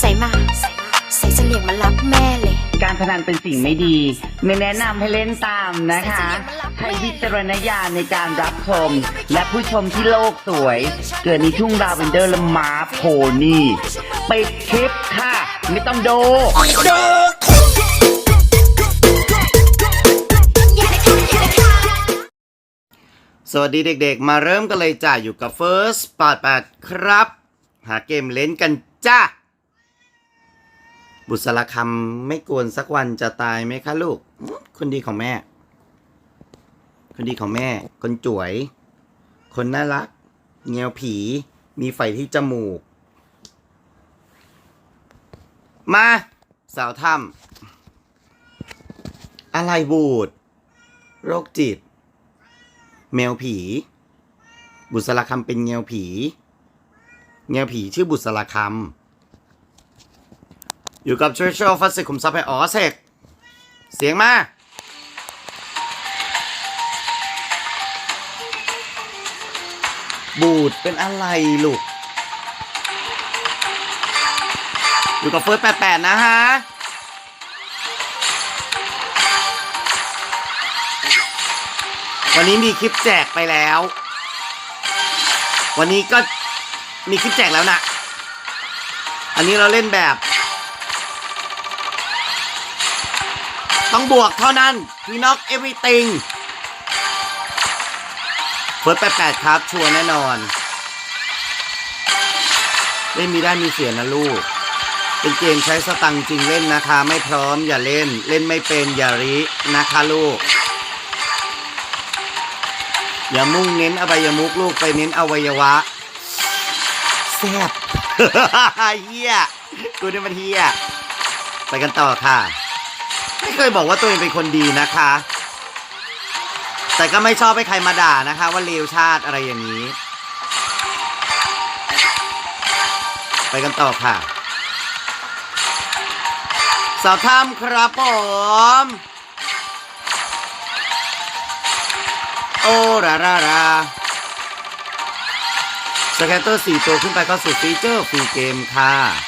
ใส่มาใส่มาใส่เสลี่ยงมารับแม่เลย การพนันเป็นสิ่งไม่ดี ไม่แนะนำให้เล่นตามนะคะ ใช้วิจารณญาณในการรับชม และผู้ชมที่โลกสวย เกิดในทุ่งลาเวนเดอร์และม้าโพนี่ปิดคลิปค่ะ ไม่ต้องดูดู สวัสดีเด็กๆ มาเริ่มกันเลยจ้าอยู่กับ First 88ครับ หาเกมเล่นกันจ้า บุษรคำไม่กวนสักวันจะตายไหมคะลูก คนดีของแม่ คนดีของแม่ คนจ่วย คนน่ารัก เงียวผี มีไฟที่จมูก มา สาวถ้ำอะไรบูด โรคจิต แมวผี บุษรคำเป็นเงียวผี เงียวผีชื่อบุษรคำ อยู่กับ Treasure of Physics คุมทรัพย์ให้อ๋อเสกเสียงมาบูดเป็นอะไรลูก อยู่กับเฟิร์ส88นะฮะ วันนี้มีคลิปแจกไปแล้ว วันนี้ก็มีคลิปแจกแล้วนะ อันนี้เราเล่นแบบ ต้องบวกเท่านั้นพี่น็อก everything เฟิร์สแปดแปดครับ ชัวร์แน่นอนเล่นมีได้มีเสียนะลูก เป็นเกมใช้สตังจริงเล่นนะคะ ไม่พร้อมอย่าเล่น เล่นไม่เป็นอย่ารินะคะลูก อย่ามุ่งเน้นอวัยมุกลูกไปเน้นอวัยวะแซ่บเฮียกูนี่มันเฮียไปกันต่อค่ะ ไม่เคยบอกว่าตัวเองเป็นคนดีนะคะ แต่ก็ไม่ชอบให้ใครมาด่านะคะ ว่าเลวชาติอะไรอย่างนี้ ไปกันต่อค่ะ สาวถ้ำครับผมโอ้ราราราสแกนเตอร์สี่ตัวขึ้นไปก็สุดฟีเจอร์ฟรีเกมค่ะ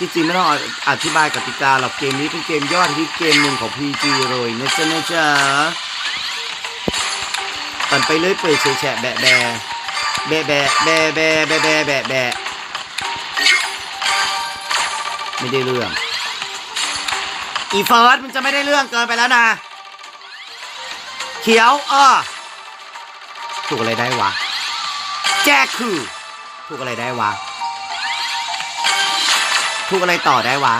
จริงไม่ต้องอธิบายกติกาหรอกเกมนี้เป็นเกมยอดฮิตเกมหนึ่งของ PG เลยนะจ๊ะนะจ๊ะปั่นไปเรื่อยเปื่อยเฉยแฉะแบะแบะแบะแบะแบะแบะแบะแบะแบะแบะไม่ได้เรื่อง อีเฟิร์สมันจะไม่ได้เรื่องเกินไปแล้วนะ เขียวอ้อถูกอะไรได้วะ แจ้คือ ถูกอะไรได้วะ ถูกอะไรต่อได้วะ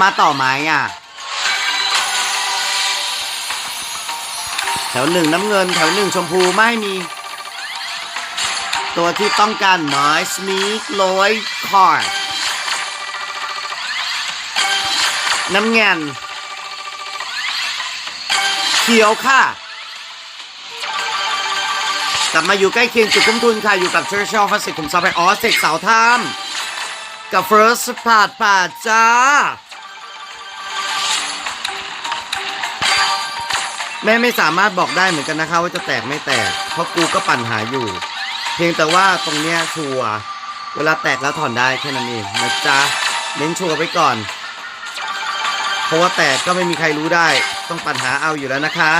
มาต่อไหมอะ แถวหนึ่งน้ำเงิน แถวหนึ่งชมพูไม่มี ตัวที่ต้องการไม้สมีกลอยคอร์ดน้ำเงินเขียวค่ะ กลับมาอยู่ใกล้เคียงจุดคุ้มทุนค่ะ อยู่กับเชอร์ชอลฟัสสิกขุมทรัพย์ไอออสเซกสาวทาม กับเฟิร์สปาดปาจ้า แม่ไม่สามารถบอกได้เหมือนกันนะคะว่าจะแตกไม่แตก เพราะกูก็ปั่นหาอยู่ เพียงแต่ว่าตรงเนี้ยชัวเวลาแตกแล้วถอนได้แค่นั้นเองนะจ๊ะเน้นชัวร์ไว้ก่อน เพราะว่าแตกก็ไม่มีใครรู้ได้ ต้องปัญหาเอาอยู่แล้วนะคะ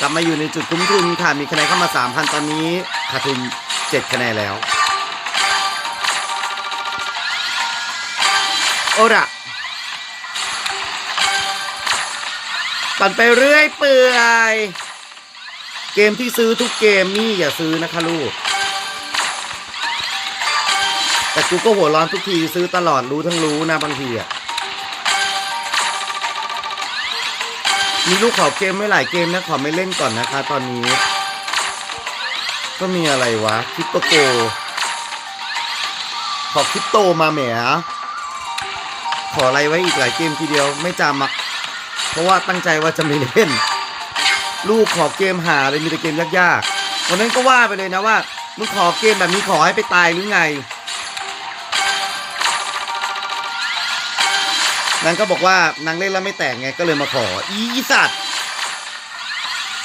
กลับมาอยู่ในจุดคุ้มทุนค่ะมีคะแนนเข้ามา 3,000 ตอนนี้ขาดทุน7คะแนนแล้ว โอระปั่นไปเรื่อยเปื่อย เกมที่ซื้อทุกเกมนี่อย่าซื้อนะคะลูก แต่กูก็หัวร้อนทุกทีซื้อตลอดรู้ทั้งรู้นะบางทีอะ มีลูกขอเกมไม่หลายเกมนะขอไม่เล่นก่อนนะคะ ตอนนี้ ก็มีอะไรวะ คริปโตโก ขอคริปโตมาแหม ขออะไรไว้อีกหลายเกมทีเดียวไม่จำอะเพราะว่าตั้งใจว่าจะไม่เล่น ลูกขอเกมหาเลยมีแต่เกมยากๆวันนั้นก็ว่าไปเลยนะว่ามึงขอเกมแบบนี้ขอให้ไปตายหรือไงนางก็บอกว่านางเล่นแล้วไม่แตกไงก็เลยมาขอ อีสัตว์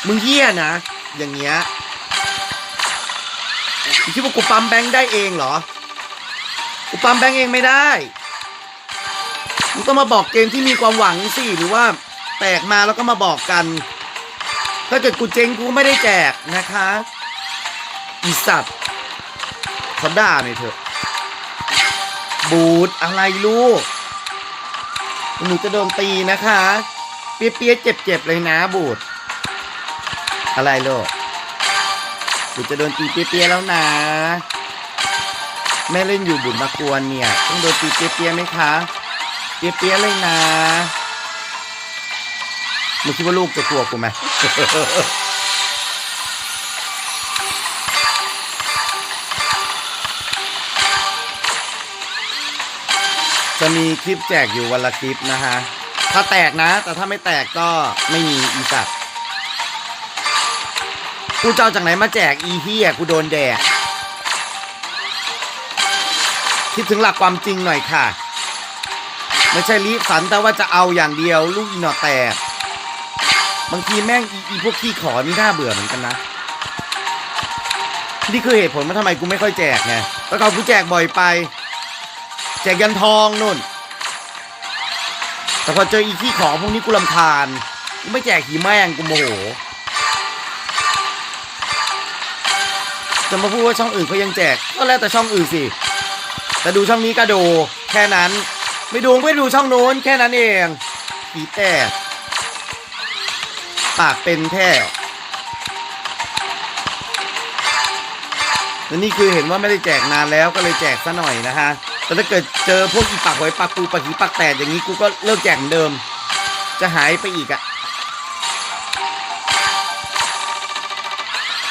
มึงเหี้ยนะ อย่างเงี้ยคิดว่ากูปั๊มแบงค์ได้เองเหรอ กูปั๊มแบงค์เองไม่ได้ มึงต้องมาบอกเกมที่มีความหวังสิหรือว่าแตกมาแล้วก็มาบอกกัน ถ้าเกิดกูเจ๊งกูไม่ได้แจกนะคะอีสัตว์เขาด่าหน่อยเถอะ บูดอะไรลูก หนูจะโดนตีนะคะ เปียๆเจ็บๆเลยนะบูด อะไรลูกหนูจะโดนตีเปียๆแล้วนะแม่เล่นอยู่บุญมากวนเนี่ย ต้องโดนตีเปียๆไหมคะ เปี้ยๆเลยนะมึงคิดว่าลูกจะกลัวกูไหมจะมีคลิปแจกอยู่วันละคลิปนะฮะ ถ้าแตกนะ แต่ถ้าไม่แตกก็ไม่มีอีสัตว์กูเจะเอาจากไหนมาแจกอีเฮียกูโดนแดก คิดถึงหลักความจริงหน่อยค่ะ ไม่ใช่ลิฝันแต่ว่าจะเอาอย่างเดียวลูกอีหนอแตก บางทีแม่งอีอีพวกขี้ขอนี่น่าเบื่อเหมือนกันนะ นี่คือเหตุผลว่าทำไมกูไม่ค่อยแจกไงแล้วก็กูแจกบ่อยไป แจกยันทองนู่น แต่พอเจออีขี้ขอพวกนี้กูลำคาญกูไม่แจกหีแม่งกูโมโหจะมาพูดว่าช่องอื่นเขายังแจก ก็แล้วแต่ช่องอื่นสิ แต่ดูช่องนี้ก็ดูแค่นั้น ไม่ดูไม่ดูช่องโน้นแค่นั้นเองผีแตกปากเป็นแท้และนี่คือเห็นว่าไม่ได้แจกนานแล้วก็เลยแจกซะหน่อยนะฮะ แต่ถ้าเกิดเจอพวกอีปากหอยปากปูปากหีปากแตกอย่างนี้กูก็เลิกแจกเหมือนเดิม จะหายไปอีกอะ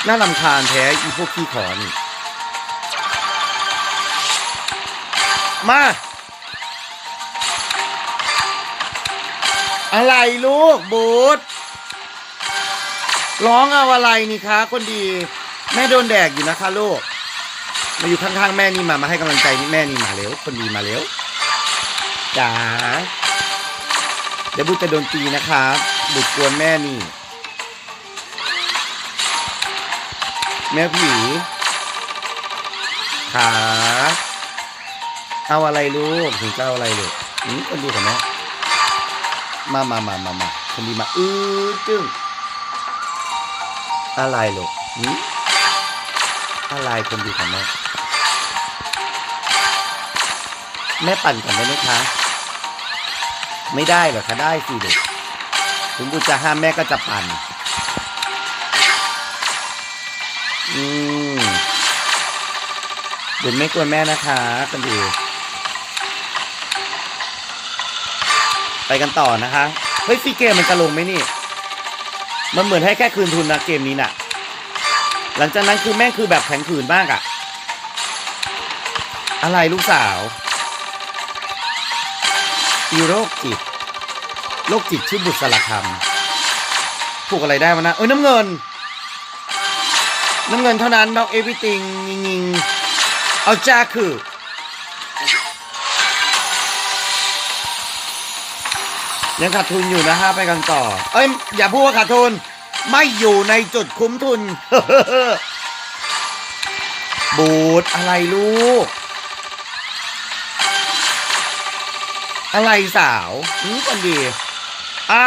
น่าลำคาญแท้อีพวกขี้ขอนี่ มา อะไรลูกบูธร้องเอาอะไรนี่คะ คนดี แม่โดนแดกอยู่นะคะลูก มาอยู่ข้างๆแม่นี่มา มาให้กำลังใจแม่นี่มาเร็ว คนดีมาเร็วจ๋าเดี๋ยวบุตรจะโดนตีนะครับบุตรกวนแม่นี่ แม่ผีขาเอาอะไรลูกถึงจะเอาอะไรลูกอืมคนดีของแม่ มามามามามาคนดีมาอือจึ้งอะไรลูกอืมอะไรคนดีของแม่แม่ปั่นก่อนได้ไหมคะ ไม่ได้หรอคะได้สิเด็กถึงกูจะห้ามแม่ก็จะปั่น อืมเดี๋ยวไม่กวนแม่นะคะกันดี ไปกันต่อนะคะเฮ้ยฟีเกมมันจะลงไหมนี่ มันเหมือนให้แค่คืนทุนนะเกมนี้น่ะ หลังจากนั้นคือแม่งคือแบบแข็งขืนมากอะอะไรลูกสาวอีโรคจิตโรคจิตชื่อบุษราคำผูกอะไรได้วะนะเอ้ยน้ำเงิน น้ำเงินเท่านั้นดอกเอวิติงยิงยิงเอาจ้าคือ ยังขาดทุนอยู่นะฮะไปกันต่อ เอ้ยอย่าพูดว่าขาดทุน ไม่อยู่ในจุดคุ้มทุน บูดอะไรลูก อะไรสาวอืมกันดีอ่า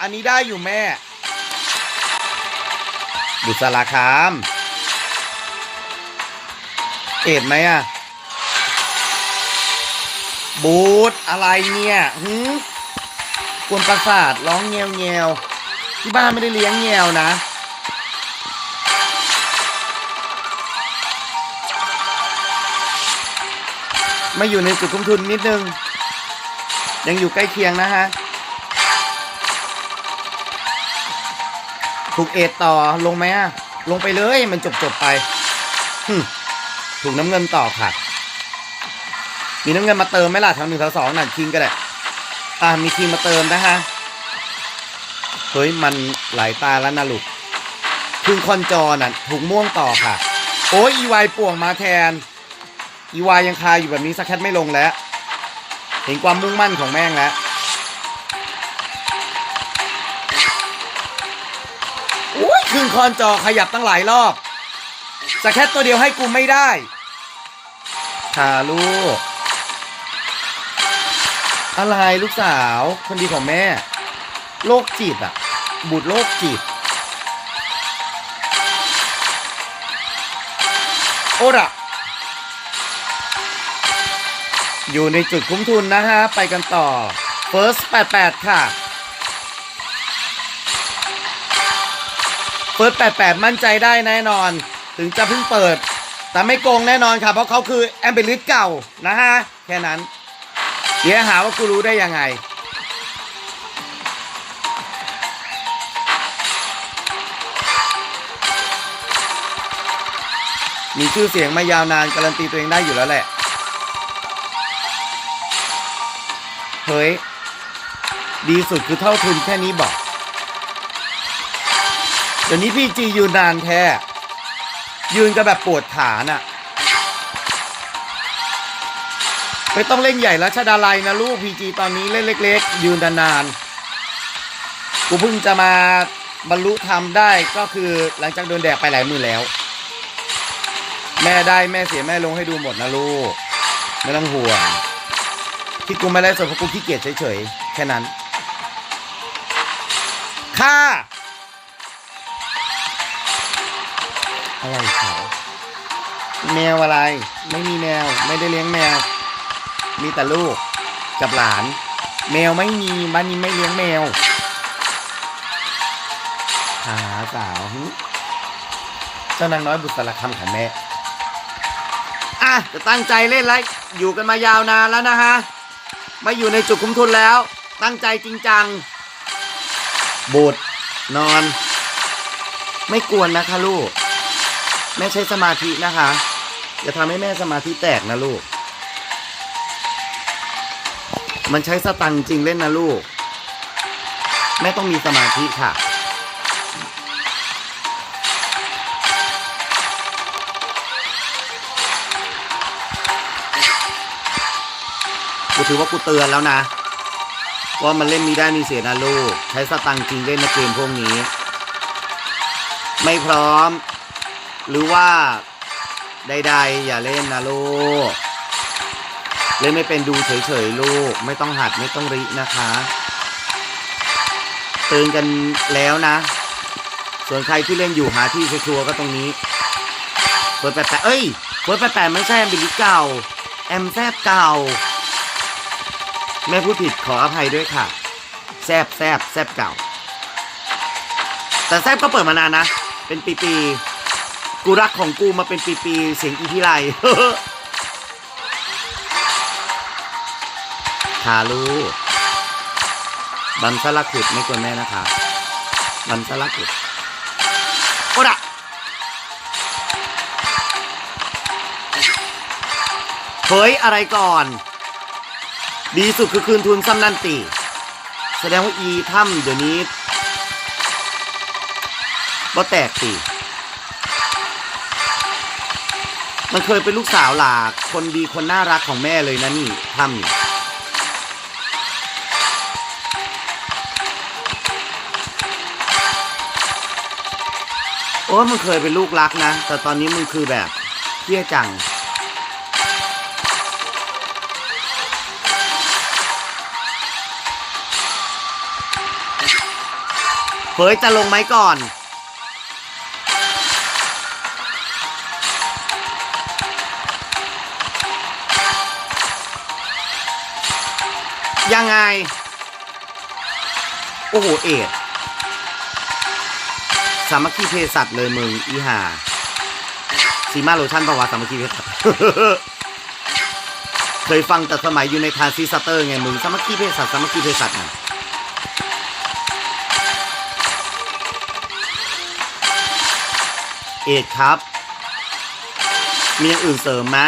อันนี้ได้อยู่แม่ บุษราคาม เอ็ดไหมอะ บูดอะไรเนี่ยหืม วนประสาทร้องเงียวเงียวที่บ้านไม่ได้เลี้ยงเงียวนะ มาอยู่ในจุดคุ้มทุนนิดนึง ยังอยู่ใกล้เคียงนะฮะ ถูกเอ็ดต่อลงไหมอะลงไปเลยมันจบจบไปถูกน้ำเงินต่อค่ะ มีน้ำเงินมาเติมไหมล่ะแถวหนึ่งแถวสองน่ะคิงก็ได้ อ่ามีคิงมาเติมนะฮะเฮ้ย มันหลายตาแล้วนะลูกคืนคอนจอน่ะถูกม่วงต่อค่ะ โอ้ยอีวายป่วงมาแทน อีวายยังคาอยู่แบบนี้สักแคทไม่ลงแล้ว เห็นความมุ่งมั่นของแม่งแล้วโอ้ยคืนคอนจอขยับตั้งหลายรอบสแคทตัวเดียวให้กูไม่ได้ค่ะลูก อะไรลูกสาว คนดีของแม่ โรคจิตอะ บุตรโรคจิต โอระอยู่ในจุดคุ้มทุนนะฮะ ไปกันต่อ First 88 ค่ะ First 88 มั่นใจได้แน่นอน ถึงจะเพิ่งเปิด แต่ไม่โกงแน่นอนค่ะ เพราะเขาคือแอมเบลิสเก่านะฮะ แค่นั้น เดี๋ยวหาว่ากูรู้ได้ยังไง มีชื่อเสียงมายาวนานการันตีตัวเองได้อยู่แล้วแหละ เฮ้ย ดีสุดคือเท่าทุนแค่นี้บอก เดี๋ยวนี้พี่จียืนนานแท้ ยืนกันแบบปวดขาน่ะ ไม่ต้องเล่นใหญ่แล้วชาดาลัยนะลูกพีจีตอนนี้เล่นเล็ก ๆ ยืนนานๆกูเพิ่งจะมาบรรลุธรรมได้ก็คือหลังจากโดนแดดไปหลายมือแล้ว แม่ได้แม่เสียแม่ลงให้ดูหมดนะลูก ไม่ต้องห่วงที่กูไม่ได้สดเพราะกูขี้เกียจเฉยๆแค่นั้นค่าอะไรเขาแมวอะไร ไม่มีแมว ไม่ได้เลี้ยงแมว มีแต่ลูกกับหลาน แมวไม่มีบ้านนี้ไม่เลี้ยงแมวหาสาวเจ้านางน้อยบุตรคำของแม่อะจะตั้งใจเล่นแล้วอยู่กันมายาวนานแล้วนะฮะมาอยู่ในจุดคุ้มทุนแล้ว ตั้งใจจริงจังบูดนอน ไม่กวนนะคะลูก แม่ใช้สมาธินะคะ อย่าทำให้แม่สมาธิแตกนะลูก มันใช้สตังค์จริงเล่นนะลูก แม่ต้องมีสมาธิค่ะ กูถือว่ากูเตือนแล้วนะ ว่ามันเล่นมีได้มีเสียนะลูก ใช้สตังค์จริงเล่นในเกมพวกนี้ ไม่พร้อม หรือว่าใดๆอย่าเล่นนะลูก เล่นไม่เป็นดูเฉยๆลูก ไม่ต้องหัดไม่ต้องรินะคะเตือนกันแล้วนะ ส่วนใครที่เล่นอยู่หาที่ชัวร์ก็ตรงนี้เฟิร์สแปดแปดเอ้ยเฟิร์สแปดแปดไม่ใช่แอมบิลิเก่าแอมแซบเก่าแม่พูดผิดขออภัยด้วยค่ะ แซบแซบแซบเก่า แต่แซบก็เปิดมานานนะ เป็นปีๆกูรักของกูมาเป็นปีๆเสียงอีพิไล คาลูบันสลักขุดไม่กวนแม่นะคะ บันสลักขุดโอระเฮ้ยอะไรก่อน ดีสุดคือคืนทุนซ้ำนันตี แสดงว่าอีถ้ำเดี๋ยวนี้บ่แตกตีมันเคยเป็นลูกสาวหลากคนดีคนน่ารักของแม่เลยนะนี่ถ้ำนี่ อ้ยมันเคยเป็นลูกรักนะ แต่ตอนนี้มึงคือแบบเที่ยจังเฮ้ยจะลงไหมก่อนยังไง โอ้โห เอ็ด สามัคคีเพศสัตว์เลยมึงอีห่าซีมาโลชั่นปะวัติสามัคคีเพศสัตว์เคยฟังแต่สมัยอยู่ในทานซิสเตอร์ไงมึงสามัคคีเพศสัตว์สามัคคีเพศสัตว์น่ะเอกครับ มีอย่างอื่นเสริมไหม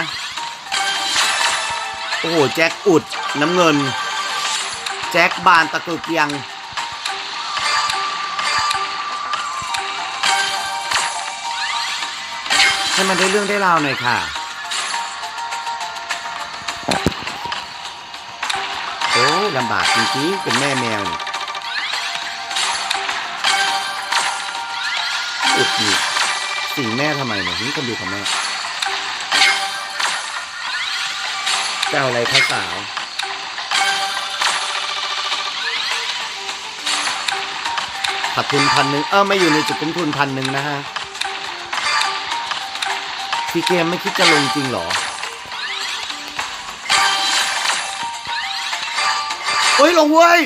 โอ้โห แจ็คอุดน้ำเงิน แจ็คบานตะกรุดยัง ให้มันได้เรื่องได้ราวหน่อยค่ะ โอ้ลำบากจริงๆเป็นแม่แมวนี่อุดนีสิ่งแม่ทำไมเนี่ยนี่คนดูของแม่จะเอาอะไรข้าสาวขาดทุนพันหนึ่งเออไม่อยู่ในจุดเป็นทุนพันหนึ่งนะฮะ ซีเกมไม่คิดจะลงจริงเหรอเฮ้ยลงเว้ย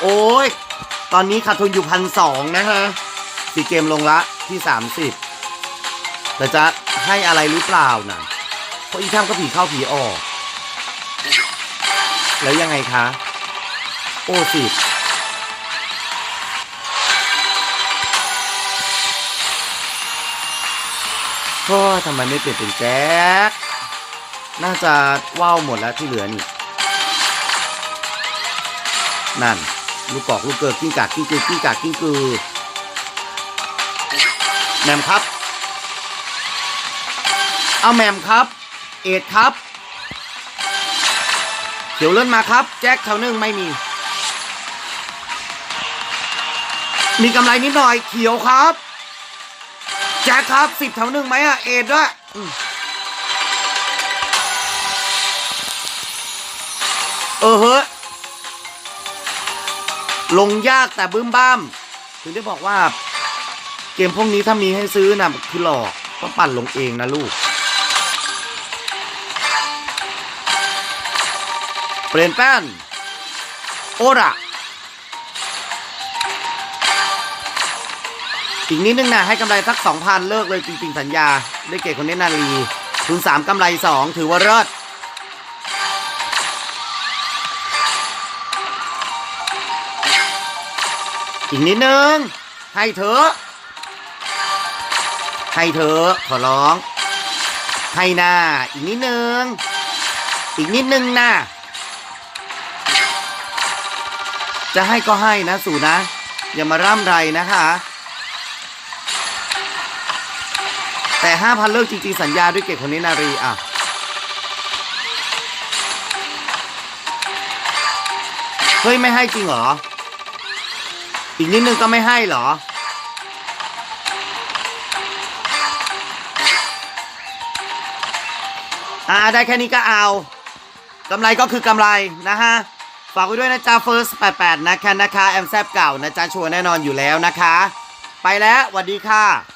โอ้ย ตอนนี้ขาดทุนอยู่พันสองนะฮะซีเกมลงละที่สามสิบแต่จะให้อะไรหรือเปล่านะเพราะอีท่ามก็ผีเข้าผีออก แล้วยังไงคะ โอ้สิบ ก็ทำไมไม่เปลี่ยนเป็นแจ็ค น่าจะว่าวหมดแล้วที่เหลือนี่ นั่น ลูกกอกลูกเกิดกิ้งกากกิ้งกือกิ้งกากกิ้งกือแมมครับ เอาแมมครับ เอ็ดครับเขียวเลื่อนมาครับ แจ็คแถวหนึ่งไม่มี มีกำไรนิดหน่อยเขียวครับ แจ็คครับสิบแถวหนึ่งไหมอะเอ็ดด้วยเออเฮ้ยลงยากแต่บึ้มบ้าม ถึงได้บอกว่า เกมพวกนี้ถ้ามีให้ซื้อนะคือหลอกต้องปั่นลงเองนะลูก เปลี่ยนแป้น โอระ อีกนิดนึงนะให้กำไรสักสองพันเลิกเลยจริงๆสัญญา ได้เกตคนนี้นาลีทุนสามกำไรสองถือว่าเลิศอีกนิดนึง ให้เถอะให้เถอะขอร้อง ให้หน้า อีกนิดนึง อีกนิดนึงนะจะให้ก็ให้นะสู่นะ อย่ามาร่ำไรนะคะ แต่ห้าพันเลิกจริงๆ สัญญาด้วยเกตคนนี้นารีอะเฮ้ย ไม่ให้จริงเหรอ อีกนิดนึงก็ไม่ให้เหรอ อ่าได้แค่นี้ก็เอากำไรก็คือกำไรนะฮะ ฝากไว้ด้วยนะจ๊ะ First 88 นะคะนะคะ แอมแซบเก่านะจ๊ะชัวร์แน่นอนอยู่แล้วนะคะ ไปแล้วสวัสดีค่ะ